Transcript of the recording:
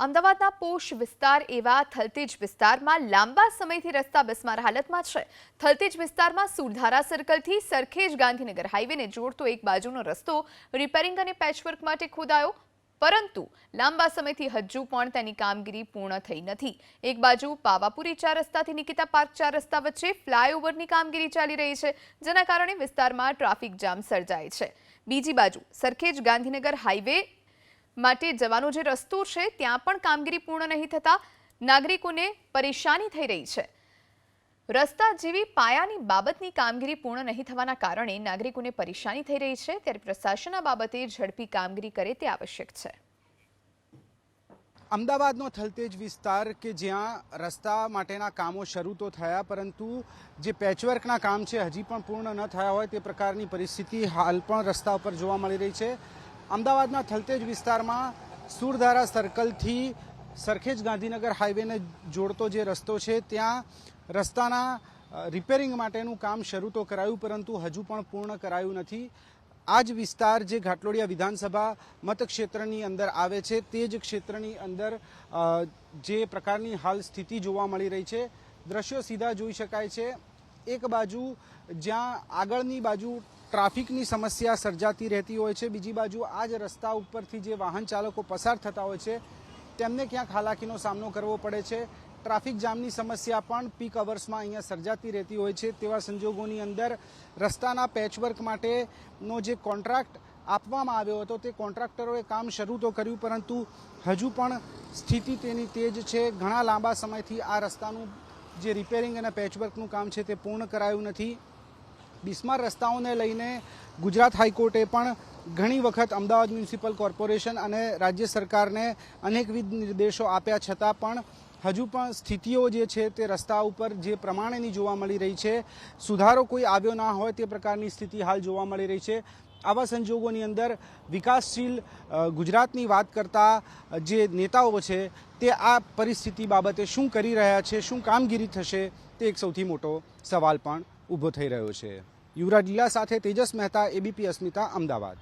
અમદાવાદના પોશ વિસ્તાર એવા થલતેજ વિસ્તારમાં લાંબા સમયથી રસ્તા બસમાર હાલતમાં છે. થલતેજ વિસ્તારમાં સુરધારા સર્કલથી સરખેજ ગાંધીનગર હાઈવેને જોડતો એક બાજુનો રસ્તો રિપેરિંગ અને પેચવર્ક માટે ખોદાયો. પરંતુ લાંબા સમયથી હજુ પણ તેની કામગીરી પૂર્ણ થઈ નથી. એક બાજુ પાવાપુરી ચાર રસ્તાથી નિકિતા પાર્ક ચાર રસ્તા વચ્ચે ફ્લાયઓવરની કામગીરી ચાલી રહી છે, જેના કારણે વિસ્તારમાં ટ્રાફિક જામ સર્જાય છે. બીજી બાજુ સરખેજ ગાંધીનગર હાઈવે માટે જવાનો જે રસ્તો છે, ત્યાં પણ કામગીરી પૂર્ણ નહીં થતા નાગરિકોને પરેશાની થઈ રહી છે. રસ્તા જેવી પાયાની બાબતની કામગીરી પૂર્ણ નહીં થવાના કારણે નાગરિકોને પરેશાની થઈ રહી છે. ત્યારે પ્રશાસન આ બાબતે ઝડપી કામગીરી કરે તે આવશ્યક છે. અમદાવાદનો થલતેજ વિસ્તાર કે જ્યાં રસ્તા માટેના કામો શરૂ તો થયા, પરંતુ જે પેચવર્કના કામ છે, હજી પણ પૂર્ણ ન થયા હોય તે પ્રકારની પરિસ્થિતિ હાલ પણ રસ્તા ઉપર જોવા મળી રહી છે. અમદાવાદના થલતેજ વિસ્તારમાં સુરધારા સર્કલથી સરખેજ ગાંધીનગર હાઈવેને જોડતો જે રસ્તો છે, ત્યાં રસ્તાના રિપેરિંગ માટેનું કામ શરૂ તો કરાયું, પરંતુ હજુ પણ પૂર્ણ કરાયું નથી. આ જ વિસ્તાર જે ઘાટલોડિયા વિધાનસભા મતક્ષેત્રની અંદર આવે છે, તે જ ક્ષેત્રની અંદર જે પ્રકારની હાલ સ્થિતિ જોવા મળી રહી છે. દ્રશ્યો સીધા જોઈ શકાય છે. એક બાજુ જ્યાં આગળની બાજુ ટ્રાફિકની સમસ્યા સર્જાતી રહેતી હોય છે. બીજી બાજુ આ જ રસ્તા ઉપરથી જે વાહન ચાલકો પસાર થતા હોય છે, તેમને ક્યાંક હાલાકીનો સામનો કરવો પડે છે. ટ્રાફિક જામની સમસ્યા પણ પીક અવર્સમાં અહીંયા સર્જાતી રહેતી હોય છે. તેવા સંજોગોની અંદર રસ્તાના પેચવર્ક માટેનો જે કોન્ટ્રાક્ટ આપવામાં આવ્યો હતો, તે કોન્ટ્રાક્ટરોએ કામ શરૂ તો કર્યું, પરંતુ હજુ પણ સ્થિતિ તેની તેજ છે. ઘણા લાંબા સમયથી આ રસ્તાનું જે રિપેરિંગ અને પેચવર્કનું કામ છે, તે પૂર્ણ કરાયું નથી. બિસ્માર રસ્તાઓને લઈને ગુજરાત હાઈકોર્ટે પણ ઘણી વખત અમદાવાદ મ્યુનિસિપલ કોર્પોરેશન અને રાજ્ય સરકારને અનેકવિધ નિર્દેશો આપ્યા છતાં પણ હજુ પણ સ્થિતિઓ જે છે તે રસ્તા ઉપર જે પ્રમાણેની જોવા મળી રહી છે, સુધારો કોઈ આવ્યો ના હોય તે પ્રકારની સ્થિતિ હાલ જોવા મળી રહી છે. આવા સંજોગોની અંદર વિકાસશીલ ગુજરાતની વાત કરતા જે નેતાઓ છે તે આ પરિસ્થિતિ બાબતે શું કરી રહ્યા છે, શું કામગીરી થશે તે એક સૌથી મોટો સવાલ પણ ઊભો થઈ રહ્યો છે. યુવરાજ લીલા સાથે તેજસ મહેતા એબીપી અસ્મિતા અમદાવાદ.